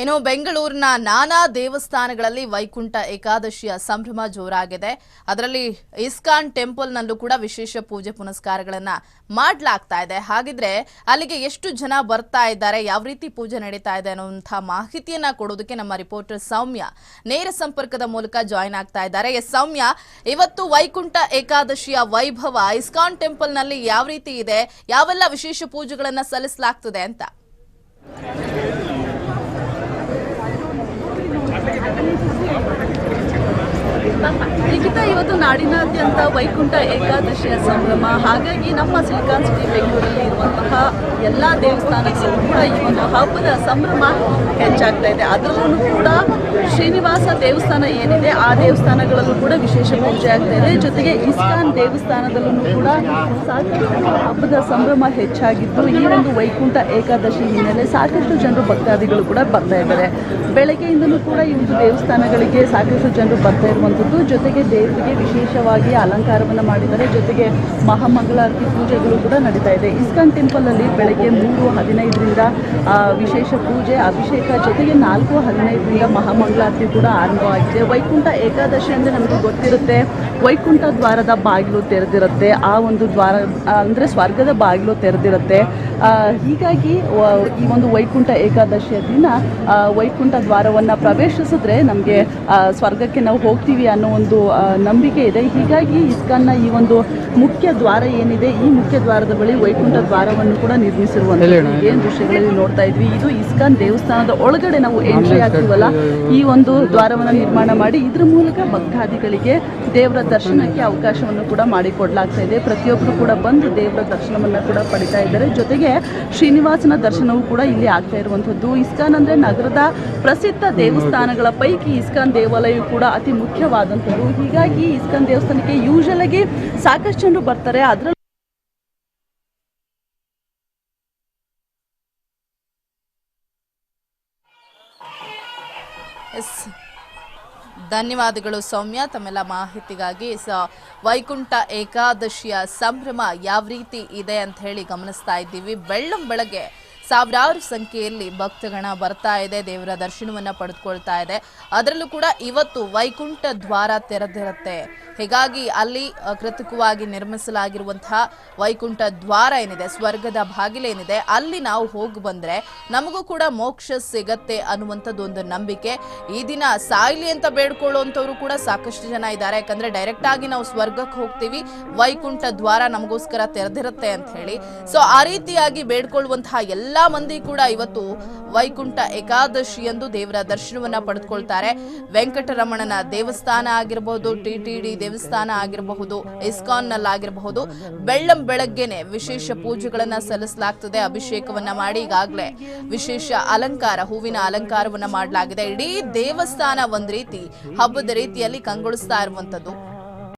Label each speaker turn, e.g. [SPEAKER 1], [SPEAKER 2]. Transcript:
[SPEAKER 1] ಇನ್ನು ಬೆಂಗಳೂರಿನ ನಾನಾ ದೇವಸ್ಥಾನಗಳಲ್ಲಿ ವೈಕುಂಠ ಏಕಾದಶಿಯ ಸಂಭ್ರಮ ಜೋರಾಗಿದೆ. ಅದರಲ್ಲಿ ಇಸ್ಕಾನ್ ಟೆಂಪಲ್ನಲ್ಲೂ ಕೂಡ ವಿಶೇಷ ಪೂಜೆ ಪುನಸ್ಕಾರಗಳನ್ನ ಮಾಡಲಾಗ್ತಾ ಇದೆ. ಹಾಗಿದ್ರೆ ಅಲ್ಲಿಗೆ ಎಷ್ಟು ಜನ ಬರ್ತಾ ಇದ್ದಾರೆ, ಯಾವ ರೀತಿ ಪೂಜೆ ನಡೀತಾ ಇದೆ ಅನ್ನುವಂಥ ಮಾಹಿತಿಯನ್ನ ಕೊಡೋದಕ್ಕೆ ನಮ್ಮ ರಿಪೋರ್ಟರ್ ಸೌಮ್ಯ ನೇರ ಸಂಪರ್ಕದ ಮೂಲಕ ಜಾಯಿನ್ ಆಗ್ತಾ ಇದ್ದಾರೆ. ಎಸ್, ಸೌಮ್ಯ, ಇವತ್ತು ವೈಕುಂಠ ಏಕಾದಶಿಯ ವೈಭವ ಇಸ್ಕಾನ್ ಟೆಂಪಲ್ನಲ್ಲಿ ಯಾವ ರೀತಿ ಇದೆ, ಯಾವೆಲ್ಲ ವಿಶೇಷ ಪೂಜೆಗಳನ್ನ ಸಲ್ಲಿಸಲಾಗ್ತದೆ ಅಂತ? Bapak.
[SPEAKER 2] ಲಿಖಿತ ಇವತ್ತು ನಾಡಿನಾದ್ಯಂತ ವೈಕುಂಠ ಏಕಾದಶಿಯ ಸಂಭ್ರಮ. ಹಾಗಾಗಿ ನಮ್ಮ ಸಿಲಿಕಾನ್ ಸಿಟಿ ಬೆಂಗಳೂರಲ್ಲಿ ಇರುವಂತಹ ಎಲ್ಲ ದೇವಸ್ಥಾನಗಳು ಕೂಡ ಈ ಒಂದು ಹಬ್ಬದ ಸಂಭ್ರಮ ಹೆಚ್ಚಾಗ್ತಾ ಇದೆ. ಅದರಲ್ಲೂ ಕೂಡ ಶ್ರೀನಿವಾಸ ದೇವಸ್ಥಾನ ಏನಿದೆ, ಆ ದೇವಸ್ಥಾನಗಳಲ್ಲೂ ಕೂಡ ವಿಶೇಷ ಪೂಜೆ ಆಗ್ತಾ ಇದೆ. ಜೊತೆಗೆ ಇಸ್ಕಾನ್ ದೇವಸ್ಥಾನದಲ್ಲೂ ಕೂಡ ಸಾಕಷ್ಟು ಹಬ್ಬದ ಸಂಭ್ರಮ ಹೆಚ್ಚಾಗಿದ್ದು, ಈ ಒಂದು ವೈಕುಂಠ ಏಕಾದಶಿ ಹಿನ್ನೆಲೆ ಸಾಕಷ್ಟು ಜನರು ಭಕ್ತಾದಿಗಳು ಕೂಡ ಬರ್ತಾ ಇದ್ದಾರೆ. ಬೆಳಗ್ಗೆಯಿಂದಲೂ ಕೂಡ ಈ ಒಂದು ದೇವಸ್ಥಾನಗಳಿಗೆ ಸಾಕಷ್ಟು ಜನರು ಬರ್ತಾ ಇರುವಂಥದ್ದು. ಜೊತೆಗೆ ದೇವರಿಗೆ ವಿಶೇಷವಾಗಿ ಅಲಂಕಾರವನ್ನು ಮಾಡಿದ್ದಾರೆ. ಜೊತೆಗೆ ಮಹಾಮಂಗಳಾರತಿ ಪೂಜೆಗಳು ಕೂಡ ನಡೀತಾ ಇದೆ. ಇಸ್ಕಾನ್ ಟೆಂಪಲಲ್ಲಿ ಬೆಳಗ್ಗೆ ಮೂರು ಹದಿನೈದರಿಂದ ವಿಶೇಷ ಪೂಜೆ, ಅಭಿಷೇಕ, ಜೊತೆಗೆ ನಾಲ್ಕು ಹದಿನೈದರಿಂದ ಮಹಾಮಂಗಳಾರತಿ ಕೂಡ ಆರಂಭವಾಗಿದೆ. ವೈಕುಂಠ ಏಕಾದಶಿ ಅಂದರೆ ನಮಗೆ ಗೊತ್ತಿರುತ್ತೆ. ವೈಕುಂಠ ದ್ವಾರದ ಬಾಗಿಲು ತೆರೆದಿರುತ್ತೆ. ಆ ಒಂದು ದ್ವಾರ, ಅಂದರೆ ಸ್ವರ್ಗದ ಬಾಗಿಲು ತೆರೆದಿರುತ್ತೆ. ಹೀಗಾಗಿ ಈ ಒಂದು ವೈಕುಂಠ ಏಕಾದಶಿಯ ದಿನ ವೈಕುಂಠ ದ್ವಾರವನ್ನು ಪ್ರವೇಶಿಸಿದ್ರೆ ನಮಗೆ ಸ್ವರ್ಗಕ್ಕೆ ನಾವು ಹೋಗ್ತೀವಿ ಅನ್ನೋ ಒಂದು ನಂಬಿಕೆ ಇದೆ. ಹೀಗಾಗಿ ಇಸ್ಕಾನ್ನ ಈ ಒಂದು ಮುಖ್ಯ ದ್ವಾರ ಏನಿದೆ ಈ ಮುಖ್ಯ ದ್ವಾರದ ಬಳಿ ವೈಕುಂಠ ದ್ವಾರವನ್ನು ಕೂಡ ನಿರ್ಮಿಸಿರುವಂಥದ್ದು. ಏನು ದೃಶ್ಯಗಳಲ್ಲಿ ನೋಡ್ತಾ ಇದ್ವಿ? ಇದು ಇಸ್ಕಾನ್ ದೇವಸ್ಥಾನದ ಒಳಗಡೆ ನಾವು ಎಂಟ್ರಿ ಆಗ್ತೀವಲ್ಲ ಈ ಒಂದು ದ್ವಾರವನ್ನು ನಿರ್ಮಾಣ ಮಾಡಿ ಇದ್ರ ಮೂಲಕ ಭಕ್ತಾದಿಗಳಿಗೆ ದೇವರ ದರ್ಶನಕ್ಕೆ ಅವಕಾಶವನ್ನು ಕೂಡ ಮಾಡಿಕೊಡ್ಲಾಗ್ತಾ ಇದೆ. ಪ್ರತಿಯೊಬ್ಬರು ಕೂಡ ಬಂದು ದೇವರ ದರ್ಶನವನ್ನು ಕೂಡ ಪಡಿತಾ ಇದ್ದಾರೆ. ಜೊತೆಗೆ ಶ್ರೀನಿವಾಸನ ದರ್ಶನವೂ ಕೂಡ ಇಲ್ಲಿ ಆಗ್ತಾ ಇರುವಂಥದ್ದು. ಇಸ್ಕಾನ್ ಅಂದರೆ ನಗರದ ಪ್ರಸಿದ್ಧ ದೇವಸ್ಥಾನಗಳ ಪೈಕಿ ಇಸ್ಕಾನ್ ದೇವಾಲಯ ಕೂಡ ಅತಿ ಮುಖ್ಯವಾದಂಥದ್ದು. ಹೀಗಾಗಿ ಇಸ್ಕಾನ್ ದೇವಸ್ಥಾನಕ್ಕೆ ಯೂಶಲ್ ಆಗಿ ಸಾಕಷ್ಟು ಜನರು ಬರ್ತಾರೆ. ಅದ್ರ
[SPEAKER 1] ಧನ್ಯವಾದಗಳು ಸೌಮ್ಯ. ತಮ್ಮೆಲ್ಲ ಮಾಹಿತಿಗಾಗಿ ವೈಕುಂಠ ಏಕಾದಶಿಯ ಸಂಭ್ರಮ ಯಾವ ರೀತಿ ಇದೆ ಅಂತ ಹೇಳಿ ಗಮನಿಸ್ತಾ ಇದ್ದೀವಿ. ಬೆಳ್ಳಂ ಬೆಳಗ್ಗೆ ಸಾವಿರಾರು ಸಂಖ್ಯೆಯಲ್ಲಿ ಭಕ್ತಗಣ ಬರ್ತಾ ಇದೆ, ದೇವರ ದರ್ಶನವನ್ನ ಪಡೆದುಕೊಳ್ತಾ ಇದೆ. ಅದರಲ್ಲೂ ಕೂಡ ಇವತ್ತು ವೈಕುಂಠ ದ್ವಾರ ತೆರೆದಿರುತ್ತೆ. ಹೀಗಾಗಿ ಅಲ್ಲಿ ಕೃತಕವಾಗಿ ನಿರ್ಮಿಸಲಾಗಿರುವಂತಹ ವೈಕುಂಠ ದ್ವಾರ ಏನಿದೆ, ಸ್ವರ್ಗದ ಬಾಗಿಲೇನಿದೆ ಅಲ್ಲಿ ನಾವು ಹೋಗಿ ಬಂದ್ರೆ ನಮಗೂ ಕೂಡ ಮೋಕ್ಷ ಸಿಗತ್ತೆ ಅನ್ನುವಂಥದ್ದು ಒಂದು ನಂಬಿಕೆ. ಈ ದಿನ ಸಾಯ್ಲಿ ಅಂತ ಬೇಡ್ಕೊಳ್ಳುವಂಥವ್ರು ಕೂಡ ಸಾಕಷ್ಟು ಜನ ಇದ್ದಾರೆ. ಯಾಕಂದ್ರೆ ಡೈರೆಕ್ಟ್ ಆಗಿ ನಾವು ಸ್ವರ್ಗಕ್ಕೆ ಹೋಗ್ತೀವಿ, ವೈಕುಂಠ ದ್ವಾರ ನಮಗೋಸ್ಕರ ತೆರೆದಿರುತ್ತೆ ಅಂತ ಹೇಳಿ. ಸೊ ಆ ರೀತಿಯಾಗಿ ಬೇಡ್ಕೊಳ್ಳುವಂತಹ ಎಲ್ಲಾ ಮಂದಿ ಕೂಡ ಇವತ್ತು ವೈಕುಂಠ ಏಕಾದಶಿ ಎಂದು ದೇವರ ದರ್ಶನವನ್ನ ಪಡೆದುಕೊಳ್ತಾರೆ. ವೆಂಕಟರಮಣನ ದೇವಸ್ಥಾನ ಆಗಿರಬಹುದು ಟಿಟಿಡಿ ದೇವಸ್ಥಾನ ಆಗಿರಬಹುದು ಇಸ್ಕಾನ್ ನಲ್ಲಾಗಿರಬಹುದು ಬೆಳ್ಳಂ ಬೆಳಗ್ಗೆನೆ ವಿಶೇಷ ಪೂಜೆಗಳನ್ನ ಸಲ್ಲಿಸಲಾಗ್ತದೆ. ಅಭಿಷೇಕವನ್ನ ಮಾಡಿ ಈಗಾಗಲೇ ವಿಶೇಷ ಅಲಂಕಾರ, ಹೂವಿನ ಅಲಂಕಾರವನ್ನ ಮಾಡಲಾಗಿದೆ. ಇಡೀ ದೇವಸ್ಥಾನ ಒಂದ್ ರೀತಿ ಹಬ್ಬದ ರೀತಿಯಲ್ಲಿ ಕಂಗೊಳಿಸ್ತಾ ಇರುವಂತದ್ದು.